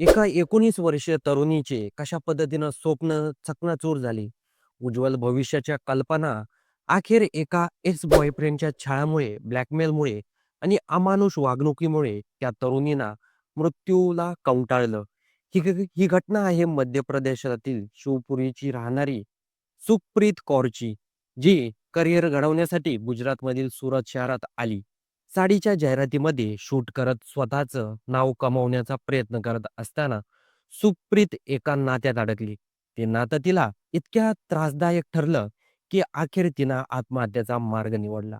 एका 19 वर्षीय तरुणीचे कशा पद्धतीनं स्वप्न चकनाचूर झाली. उज्ज्वल भविष्याच्या कल्पना अखेर एका एक्स बॉयफ्रेंडच्या छळामुळे, ब्लॅकमेलमुळे आणि अमानुष वागणुकीमुळे त्या तरुणींना मृत्यूला कंटाळलं. ही ही घटना आहे मध्य प्रदेशातील शिवपुरीची राहणारी सुखप्रीत कौरची, जी करिअर घडवण्यासाठी गुजरातमधील सुरत शहरात आली. साडीच्या जाहिरातीमध्ये शूट करत स्वतःचं नाव कमावण्याचा प्रयत्न करत असताना सुप्रीत एका नात्यात अडकली. ते नातं तिला इतक्या त्रासदायक ठरलं, की अखेर तिनं आत्महत्येचा मार्ग निवडला.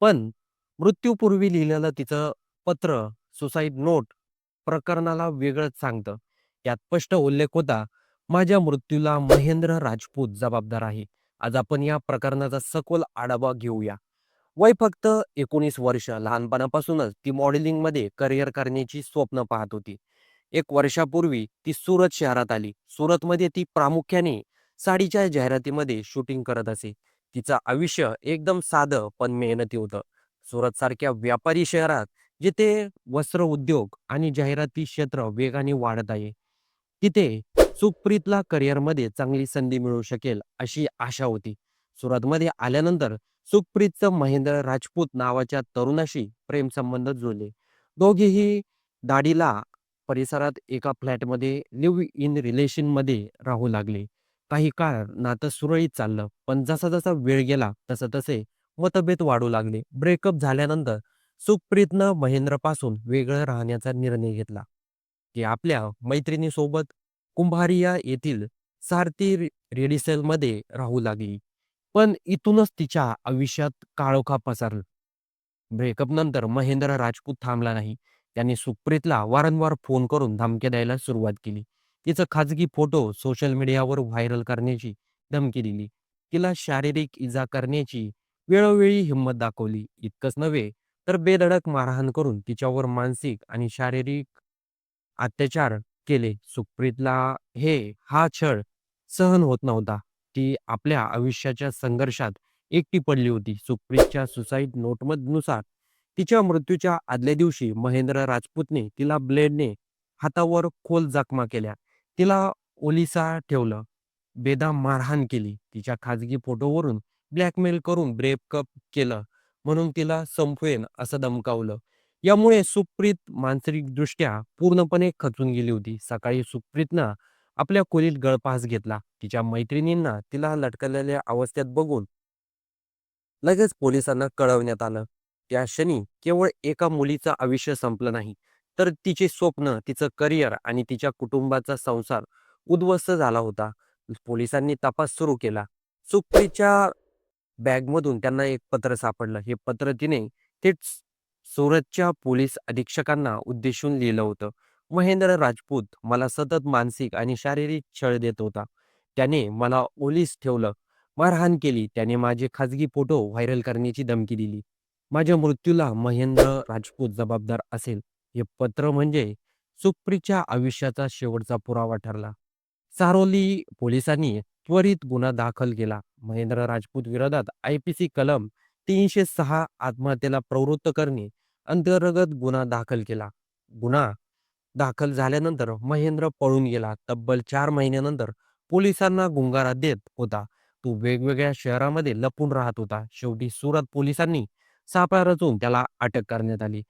पण मृत्यूपूर्वी लिहिलेलं तिचं पत्र, सुसाईड नोट प्रकरणाला वेगळंच सांगतं. यात स्पष्ट उल्लेख होता, "माझ्या मृत्यूला महेंद्र राजपूत जबाबदार आहे." आज आपण या प्रकरणाचा सखोल आढावा घेऊया. वय फक्त 19 वर्ष. लहानपणापासूनच ती मॉडेलिंगमध्ये करिअर करण्याची स्वप्न पाहत होती. एक वर्षापूर्वी ती सुरत शहरात आली. सुरतमध्ये ती प्रामुख्याने साडीच्या जाहिरातीमध्ये शूटिंग करत असे. तिचं आयुष्य एकदम साधं पण मेहनती होतं. सुरतसारख्या व्यापारी शहरात जिथे वस्त्र उद्योग आणि जाहिराती क्षेत्र वेगाने वाढत आहे, तिथे सुप्रीतला करिअरमध्ये चांगली संधी मिळू शकेल अशी आशा होती. सुरतमध्ये आल्यानंतर सुखप्रीतचं महेंद्र राजपूत नावाच्या तरुणाशी प्रेमसंबंध जुळले. दोघेही दाढीला परिसरात एका फ्लॅटमध्ये लिव्ह इन रिलेशनमध्ये राहू लागले. काही काळ नातं सुरळीत चाललं, पण जसा-जसा वेळ गेला तसं तसे मतभेद वाढू लागले. ब्रेकअप झाल्यानंतर सुखप्रीतनं महेंद्रपासून वेगळं राहण्याचा निर्णय घेतला. की आपल्या मैत्रिणीसोबत कुंभारिया येथील सारथी रेडिसेलमध्ये राहू लागली. पण इथूनच तिच्या आयुष्यात काळोखा पसरला. ब्रेकअप नंतर महेंद्र राजपूत थांबला नाही. त्याने सुप्रीतला वारंवार फोन करून धमक्या द्यायला सुरुवात केली. तिचं खाजगी फोटो सोशल मीडियावर व्हायरल करण्याची धमकी दिली. तिला शारीरिक इजा करण्याची वेळोवेळी हिंमत दाखवली. इतकंच नव्हे, तर बेधडक मारहाण करून तिच्यावर मानसिक आणि शारीरिक अत्याचार केले. सुप्रीतला हे हा छळ सहन होत नव्हता. ती आपल्या आयुष्याच्या संघर्षात एकटी पडली होती. सुप्रीतच्या सुसाईड नोटमधनुसार तिच्या मृत्यूच्या आदल्या दिवशी महेंद्र राजपूतने तिला ब्लेडने हातावर खोल जखमा केल्या. तिला ओलिसा ठेवलं, बेदा मारहाण केली. तिच्या खाजगी फोटोवरून ब्लॅकमेल करून ब्रेकअप केलं म्हणून तिला संपवेन असं धमकावलं. यामुळे सुप्रीत मानसिकदृष्ट्या पूर्णपणे खचून गेली होती. सकाळी सुप्रीतनं आपल्या खोलीत गळफास घेतला. तिच्या मैत्रिणींना तिला लटकलेल्या अवस्थेत बघून लगेच पोलिसांना कळवण्यात आलं. त्या क्षणी केवळ एका मुलीचं आयुष्य संपलं नाही, तर तिचे स्वप्न, तिचं करिअर आणि तिच्या कुटुंबाचा संसार उद्ध्वस्त झाला होता. पोलिसांनी तपास सुरू केला. सुप्रीच्या बॅगमधून त्यांना एक पत्र सापडलं. हे पत्र तिने थेट सुरतच्या पोलीस अधीक्षकांना उद्देशून लिहिलं होतं. महेंद्र राजपूत मला सतत मानसिक आणि शारीरिक छळ देत होता. त्याने मला ओलीस ठेवलं, मारहाण केली. त्याने माझे खाजगी फोटो व्हायरल करण्याची धमकी दिली. माझ्या मृत्यूला महेंद्र राजपूत जबाबदार असेल. हे पत्र म्हणजे सुप्रीच्या आयुष्याचा शेवटचा पुरावा ठरला. सारोली पोलिसांनी त्वरित गुन्हा दाखल केला. महेंद्र राजपूत विरोधात आयपीसी कलम 306 आत्महत्येला प्रवृत्त करणे अंतर्गत गुन्हा दाखल केला. गुन्हा दाखल झाल्यानंतर महेंद्र पळून गेला. तब्बल चार महिन्यानंतर पोलिसांना गुंगारा देत होता. तो वेगवेगळ्या शहरामध्ये लपून राहत होता. शेवटी सुरत पोलिसांनी सापळा रचून त्याला अटक करण्यात आली.